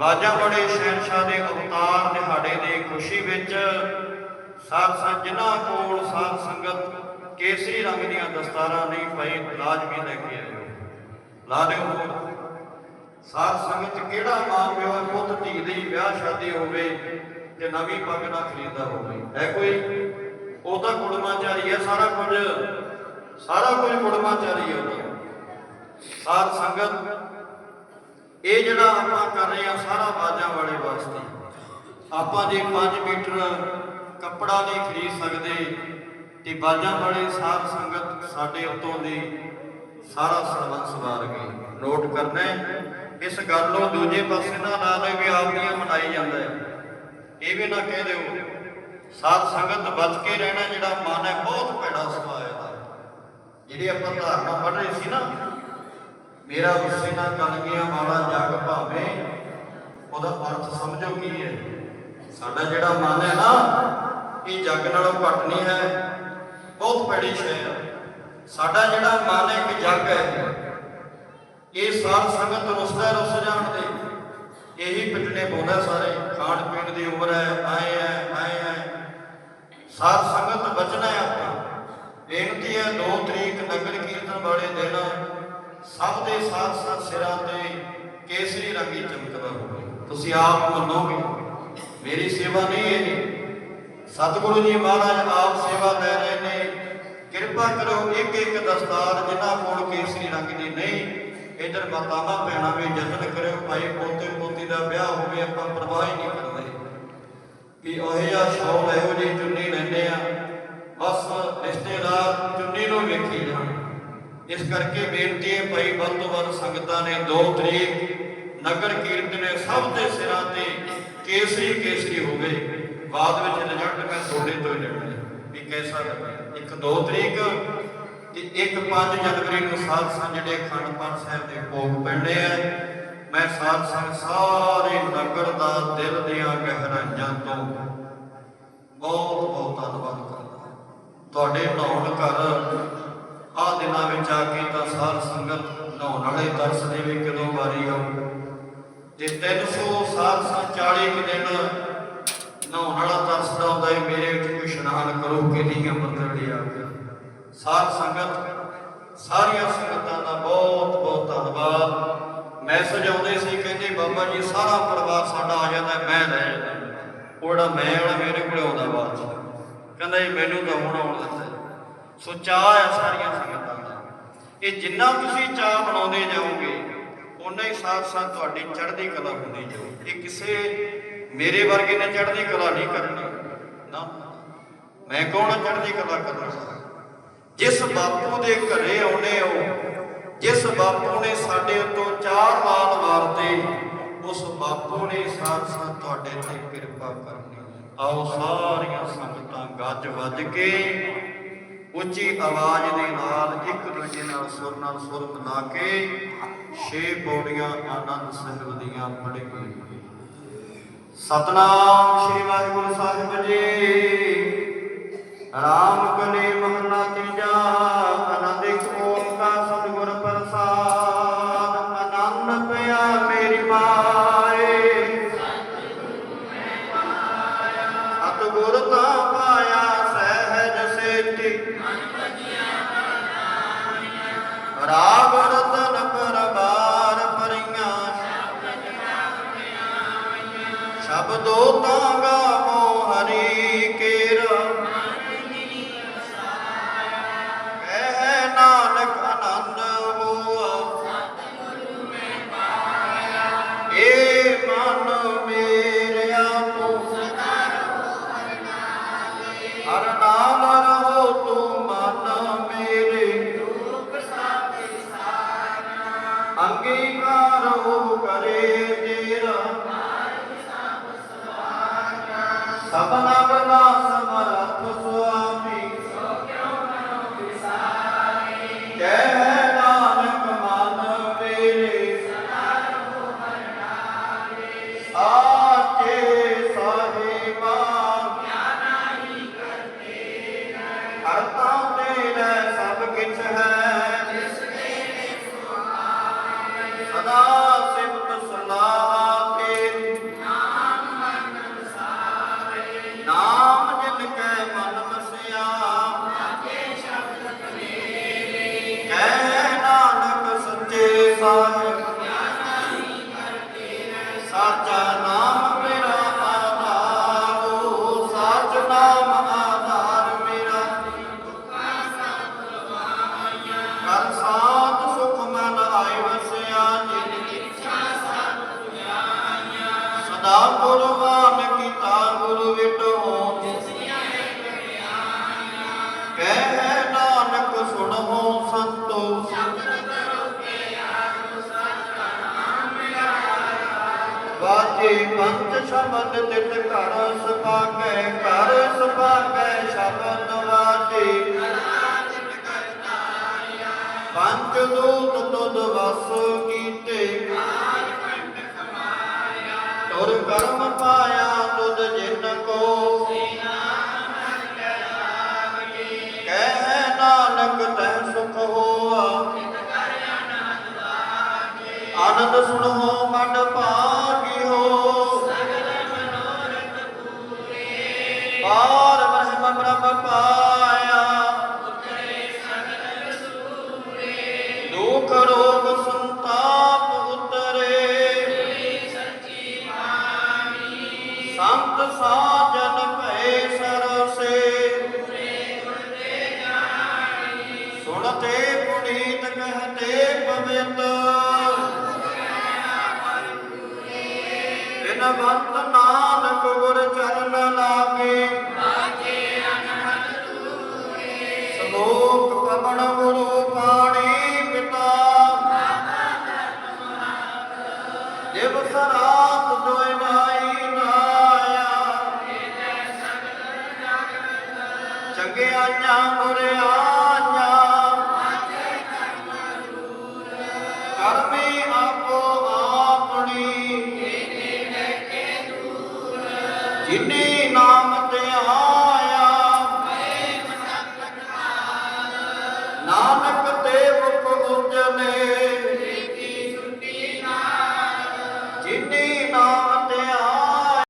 ਵਾਜਾ ਬੜੇ ਸ਼ਹਿਨशाह ਦੇ ਅਵਤਾਰ ਦਿਹਾੜੇ ਦੀ ਖੁਸ਼ੀ ਵਿੱਚ ਸਾਧ ਸੰਗਤ ਜਿਨ੍ਹਾਂ ਕੋਲ ਸਾਧ ਸੰਗਤ ਕੇਸਰੀ ਰੰਗ ਦੀਆਂ ਦਸਤਾਰਾਂ ਨਹੀਂ ਪਈ ਲਾਜ਼ਮੀ ਲੈ ਕੇ ਆਇਓ। ਲਾ ਸਾਧ ਸੰਗਤ ਕਿਹੜਾ ਮਾਂ ਪਿਓ ਹੈ? ਪੁੱਤ, ਧੀ ਲਈ ਵਿਆਹ ਸ਼ਾਦੀ ਹੋਵੇ ਤੇ ਨਵੀਂ ਪੱਗ ਨਾ ਖਰੀਦਦਾ ਹੋਵੇ। ਹੈ ਕੋਈ? ਉਹ ਤਾਂ ਕੁੜਮਾਚਾਰੀ ਹੈ, ਸਾਰਾ ਕੁਝ ਸਾਰਾ ਕੁਝ ਕੁੜਮਾਚਾਰੀ ਹੈ ਉਹਦਾ। ਸਾਧ ਸੰਗਤ ਇਹ ਜਿਹੜਾ ਆਪਾਂ ਕਰ ਰਹੇ ਆ ਸਾਰਾ ਬਾਜਾਂ ਵਾਲੇ ਵਾਸਤੇ। ਆਪਾਂ ਜੇ 5 ਮੀਟਰ ਕੱਪੜਾ ਨਹੀਂ ਖਰੀਦ ਸਕਦੇ ਤੇ ਬਾਜਾਂ ਵਾਲੇ ਸਾਧ ਸੰਗਤ ਸਾਡੇ ਉੱਤੋਂ ਦੀ ਸਾਰਾ ਸਰਬੰਸ ਸਵਾਰ ਗਏ। ਨੋਟ ਕਰਨਾ ਇਸ ਗੱਲ ਨੂੰ ਦੂਜੇ ਪਾਸੇ ਨਾ ਲਾ ਲੈ ਵੀ ਆਪਣੀਆਂ ਮਨਾਈ ਜਾਂਦਾ ਹੈ। ਇਹ ਵੀ ਨਾ ਕਹਿ ਦਿਓ, ਸਾਧ ਸੰਗਤ ਬਚ ਕੇ ਰਹਿਣਾ ਜਿਹੜਾ ਮਨ ਹੈ, ਬਹੁਤ ਭੈੜਾ ਸੁਭਾਅ ਹੈ। ਦਾ ਜਿਹੜੀ ਆਪਾਂ ਧਾਰਨਾ ਪੜ੍ਹ ਰਹੇ ਸੀ ਨਾ ਮੇਰਾ ਉਸੇ ਨਾਲ ਕਲ ਗਿਆ ਵਾਲਾ ਜਗ ਭਾਵੇਂ, ਉਹਦਾ ਅਰਥ ਸਮਝੋ ਕੀ ਹੈ? ਸਾਡਾ ਜਿਹੜਾ ਮਨ ਹੈ ਨਾ, ਇਹ ਜਗ ਨਾਲੋਂ ਘੱਟ ਨਹੀਂ ਹੈ, ਬਹੁਤ ਭੈੜੀ ਸ਼ੈ ਹੈ। ਸਾਡਾ ਜਿਹੜਾ ਮਨ ਹੈ ਕਿ ਜਗ ਹੈ, ਇਹ ਸਾਧ ਸੰਗਤ ਰੁਸਦਾ ਰੁਸ ਜਾਣ ਦੇ ਇਹੀ ਪਿਟਨੇ ਪਾਉਂਦਾ ਸਾਰੇ, ਖਾਣ ਪੀਣ ਦੀ ਉਮਰ ਹੈ, ਆਏ ਹੈ ਆਏ ਹੈ। ਸਾਧ ਸੰਗਤ ਬਚਣਾ ਹੈ ਆਪਾਂ। ਬੇਨਤੀ ਹੈ 2 ਤਰੀਕ ਨਗਰ ਕੀਰਤਨ ਵਾਲੇ ਸਭ ਦੇ ਸਾਥ ਸਾਥ ਸਿਰਾਂ ਤੇ ਕੇਸਰੀ ਰੰਗੀ ਚਮਕਦਾ ਹੋਵੇ। ਤੁਸੀਂ ਆਪ ਮੰਨੋਗੇ, ਮੇਰੀ ਸੇਵਾ ਨਹੀਂ ਹੈ ਸਤਿਗੁਰੂ ਜੀ ਮਹਾਰਾਜ ਆਪ ਸੇਵਾ ਲੈ ਰਹੇ ਨੇ। ਕਿਰਪਾ ਕਰੋ ਇੱਕ ਇੱਕ ਦਸਤਾਰ ਜਿਨ੍ਹਾਂ ਕੋਲ ਕੇਸਰੀ ਰੰਗ ਦੀ ਨਹੀਂ, ਇਧਰ ਮਾਤਾਵਾਂ ਭੈਣਾਂ ਵੀ ਯਤਨ ਕਰਿਓ, ਭਾਈ ਪੋਤੇ ਪੋਤੀ ਦਾ ਵਿਆਹ ਹੋਵੇ, ਆਪਾਂ ਪਰਵਾਹ ਹੀ ਨਹੀਂ ਕਰਦੇ। ਵੀ ਉਹ ਜਿਹਾ ਸ਼ੌਕ ਇਹੋ ਜਿਹੀ ਚੁੰਨੀ ਲੈਂਦੇ ਆ, ਬਸ ਰਿਸ਼ਤੇਦਾਰ ਚੁੰਨੀ ਇਸ ਕਰਕੇ ਬੇਨਤੀ ਹੈ, ਭਾਈ ਵੱਧ ਤੋਂ ਵੱਧ ਸੰਗਤਾਂ ਨੇ 2 ਤਰੀਕ ਨਗਰ ਕੀਰਤਨ ਸਭ ਦੇ ਸਿਰਾਂ ਤੇ ਕੇਸਰੀ ਕੇਸਰੀ ਹੋਵੇ ਬਾਅਦ ਵਿੱਚ ਰਿਜ਼ਲਟ ਮੈਂ ਤੁਹਾਡੇ ਤੋਂ ਲੈਣਾ ਵੀ ਕੈਸਾ ਲੱਗਾ? ਇੱਕ 2 ਤਰੀਕ ਤੇ ਇੱਕ 5 ਜਨਵਰੀ ਨੂੰ ਸਾਧ ਸੰਗ ਜਿਹੜੇ ਅਖੰਡ ਪਾਠ ਸਾਹਿਬ ਦੇ ਭੋਗ ਪੈਣੇ ਆ। ਮੈਂ ਸਾਧ ਸੰਗ ਸਾਰੇ ਨਗਰ ਦਾ ਦਿਲ ਦੀਆਂ ਗਹਿਰਾਈਆਂ ਤੋਂ ਬਹੁਤ ਬਹੁਤ ਧੰਨਵਾਦ ਕਰਦਾ ਤੁਹਾਡੇ ਨਹਾਉਣ ਘਰ ਦਿਨਾਂ ਵਿੱਚ ਆ ਕੇ ਤਾਂ ਸਾਰ ਸੰਗਤ ਨਹਾਉਣ ਵਾਲੇ ਤਰਸ ਦੇ ਕਦੋਂ ਵਾਰੀ ਆਉ ਤੇ 300 ਸਾਧ ਸੰਗ 40 ਕੁ ਦਿਨ ਨਹਾਉਣ ਵਾਲਾ ਤਰਸਦਾ ਹੁੰਦਾ ਹੈ ਮੇਰੇ ਵਿੱਚ ਕੋਈ ਇਸ਼ਨਾਨ ਕਰੋ ਕਿਹਦੀ ਅੰਮ੍ਰਿਤ ਵੇਲੇ ਆ ਗਿਆ ਸਾਧ ਸੰਗਤ, ਸਾਰੀਆਂ ਸੰਗਤਾਂ ਦਾ ਬਹੁਤ ਬਹੁਤ ਧੰਨਵਾਦ। ਮੈਸੇਜ ਆਉਂਦੇ ਸੀ, ਕਹਿੰਦੇ ਬਾਬਾ ਜੀ, ਸਾਰਾ ਪਰਿਵਾਰ ਸਾਡਾ ਆ ਜਾਂਦਾ, ਮੈਂ ਰਹਿ ਜਾਂਦਾ। ਉਹ ਜਿਹੜਾ ਮੈਂ ਵਾਲਾ ਮੇਰੇ ਕੋਲ ਆਉਂਦਾ ਬਾਅਦ ਚ। ਕਹਿੰਦਾ ਜੀ, ਮੈਨੂੰ ਤਾਂ ਹੁਣ ਆਉਣ ਦਿੱਤਾ। ਸੋ ਚਾਹ ਹੈ ਸਾਰੀਆਂ ਸੰਗਤਾਂ ਇਹ ਜਿੰਨਾ ਤੁਸੀਂ ਚਾਹ ਬਣਾਉਂਦੇ ਜਾਓਗੇ ਉਨਾ ਹੀ ਸਾਥ ਸਾਥ ਤੁਹਾਡੀ ਚੜ੍ਹਦੀ ਕਲਾ ਹੁੰਦੀ ਜਾਊ ਇਹ ਕਿਸੇ ਮੇਰੇ ਵਰਗੇ ਨੇ ਚੜ੍ਹਦੀ ਕਲਾ ਨਹੀਂ ਕਰਨੀ। ਨਾ, ਮੈਂ ਕੌਣ ਚੜ੍ਹਦੀ ਕਲਾ ਕਰਨ ਜਿਸ ਬਾਪੂ ਦੇ ਘਰੇ ਆਉਨੇ ਹੋ, ਜਿਸ ਬਾਪੂ ਨੇ ਸਾਡੇ ਉੱਤੋਂ ਚਾਰ ਲਾਲ ਮਾਰਤੇ, ਉਸ ਬਾਪੂ ਨੇ ਸਾਥ ਸਾਥ ਤੁਹਾਡੇ ਤੇ ਕਿਰਪਾ ਕਰਨੀ। ਆਓ ਸਾਰੀਆਂ ਸੰਗਤਾਂ ਗੱਜ ਵੱਜ ਕੇ ਉੱਚੀ ਆਵਾਜ਼ ਦੇ ਨਾਲ ਇੱਕ ਦੂਜੇ ਨਾਲ ਸੁਰ ਨਾਲ ਸੁਰ ਮਿਲਾ ਕੇ ਛੇ ਪੌੜੀਆਂ ਆਨੰਦ ਸਾਹਿਬ ਦੀਆਂ ਪੜ੍ਹੀਏ ਸਤਨਾਮ ਸ੍ਰੀ ਵਾਹਿਗੁਰੂ ਸਾਹਿਬ ਜੀ। ਰਾਮ ਕਲੇ ਮਹਲਾ ਤੀਜਾ। ਸ਼ਬਦੋ ਤਾਂ ਗਾਵੋ ਕੇ ਸਦਾ ਗੁਰਵਾਨ ਕੀਤਾ, ਗੁਰੂ ਵਿਟੋ ਕਹਿ ਨਾਨਕ ਸੁਣੋ ਸੰਤੋ। ਵਾਜੇ ਪੰਜ ਸ਼ਬਦ ਤਿਤ ਘਰ ਸੁਭਾਗੈ ਘਰ ਸੁਭਾਗੈ ਸ਼ਬਦ ਵਾਜੇ। ਪੰਜ ਦੂਤ ਤੁਧ ਵਸ ਕੀਤੇ। ਤੁਰ ਕਰਮ ਪਾਇਆ ਤੁਧ ਜਿਨ ਕੋ। ਕਹਿ ਨਾਨਕ ਤੈ ਸੁਖ ਹੋਆ। ਆਨੰਦ ਸੁਣੋ ਮਨ ਭਾਗਿਓ ਸੁਣਤੇ ਪੁਨੀਤ ਕਹਤੇ ਪਵਿੱਤ। ਬਿਨਵੰਤ ਨਾਨਕ ਗੁਰ ਚਰਨ ਲਾਗੇ। ਸ਼ਲੋਕ ਪਵਨ ਗੁਰੂ ਪਾਣੀ ਪਿਤਾ। ਜਿਵ ਸਰਾਤ ਦੋਇ ਨਾਈ ਨਾਇਆ। ਚੰਗਿਆਈਆਂ ਬੁਰਿਆਈਆਂ ਕਰਮੀ ਜਿਨੇ ਨਾਮ ਤੇ